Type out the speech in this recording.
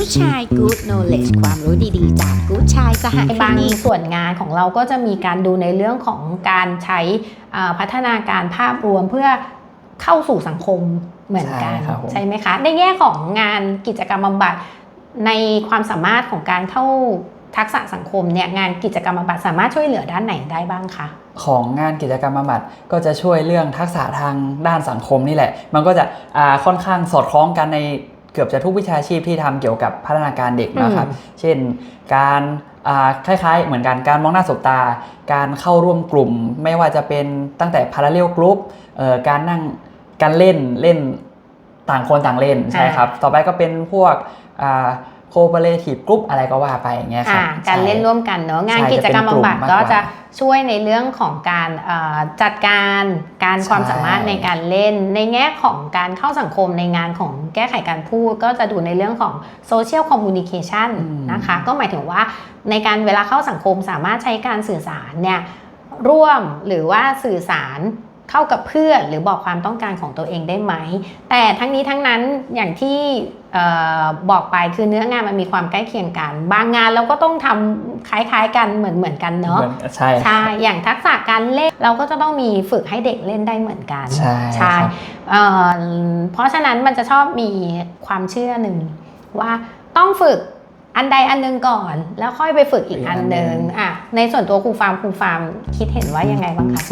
Good ชาย Good Knowledge ความรู้ดีๆ จาก Good ชายสหในคบางณิก ส่วนงานของเราก็จะมีการดูในเรื่องของการใช้อ่าพัฒนาการภาพรวมเพื่อเข้าสู่สังคมเหมือนกัน ใช่ครับผม ใช่ไหมคะ ในแง่ของงานกิจกรรมบำบัดในความสามารถของการเข้าทักษะสังคมเนี่ยงานกิจกรรมบำบัดสามารถช่วยเหลือด้านไหนได้บ้างคะ ของงานกิจกรรมบำบัดก็จะช่วยเรื่องทักษะทางด้านสังคมนี่แหละ มันก็จะอ่าค่อนข้างสอดคล้องกันใน เกือบจะทุกวิชาชีพที่ทำเกี่ยวกับพัฒนาการเด็กนะครับ เช่นการอ่าคล้ายๆ เหมือนกันการมองหน้าสบตา การเข้าร่วมกลุ่ม ไม่ว่าจะเป็นตั้งแต่ parallel group เอ่อการนั่งการเล่นเล่นต่างคนต่างเล่นใช่ครับ ต่อไปก็เป็นพวก อ่า cooperative group อะไรก็ว่าไปอย่างเงี้ยครัอ่าบการเล่นใช่ร่วมกันเนอะงานใช่กิจกรรมจะเป็นกลุ่มบำบัดมากกก็ว่าจะช่วยในเรื่องของการเอ่อจัดการการใช่ความสามารถในการเล่น ในแง่ของการเข้าสังคมในงานของแก้ไขการพูด ก็จะดูในเรื่องของโซเชียลคอมมูนิเคชันนะคะก็หมายถึงว่าในการเวลาเข้าสังคมสามารถใช้การสื่อสารเนี่ยร่วมหรือว่าสื่อสาร เข้ากับเพื่อนหรือบอกความต้องการของตัวเองได้ไหม แต่ทั้งนี้ทั้งนั้นอย่างที่เออบอกไปคือเนื้องานมันมีความใกล้เคียงกัน บางงานเราก็ต้องทำคล้ายๆกันเหมือนเหมือนกันเนาะหมือนใช่ใช่อย่างทักษะการเล่นเราก็จะต้องมีฝึกให้เด็กเล่นได้เหมือนกัน ใช่ใช่ครับเอ่อเพราะฉะนั้นมันจะชอบมีความเชื่อหนึ่งว่าต้องฝึก อันใดอันหนึ่งก่อน แล้วค่อยไปฝึกอีกอันหนึ่งอะในส่วนตัวครูฟาร์มครูฟาร์มคิดเห็นว่ายังไงบ้างคะ